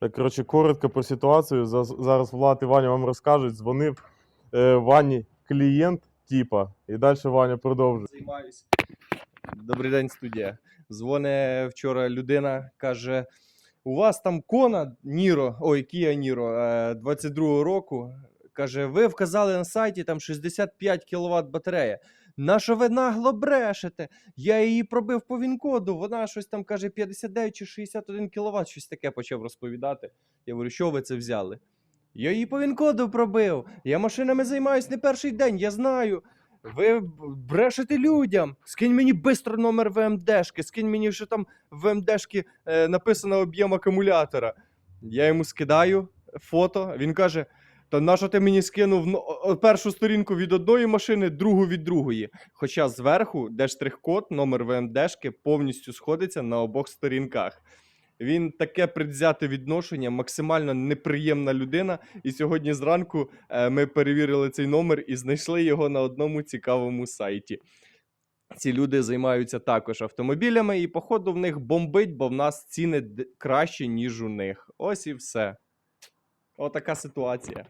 Так, коротше, коротко про ситуацію. Зараз Влад і Ваня вам розкажуть. Дзвонив е, Вані клієнт, типа, і далі Ваня продовжує. займаюся. Добрий день, студія. Дзвоне вчора людина, каже: у вас там кона Ніро, ой, Kia Ніро 22-го року. Каже, ви вказали на сайті там 65 кВт батарея. На що ви нагло брешете? Я її пробив по він-коду, вона щось там каже 59 чи 61 кВт, щось таке почав розповідати. Я говорю, що ви це взяли? Я її по він-коду пробив. Я машинами займаюсь не перший день, я знаю. Ви брешете людям. Скинь мені бистро номер ВМДшки, скинь мені, що там в ВМДшки е, написано об'єм акумулятора. Я йому скидаю фото. Він каже: Та нащо ти мені скинув ну, першу сторінку від одної машини, другу від другої. Хоча зверху, де штрих-код, номер ВМДшки повністю сходиться на обох сторінках. Він таке предвзяте відношення, максимально неприємна людина. І сьогодні зранку е, ми перевірили цей номер і знайшли його на одному цікавому сайті. Ці люди займаються також автомобілями, і, походу, в них бомбить, бо в нас ціни кращі, ніж у них. Ось і все. Отака ситуація.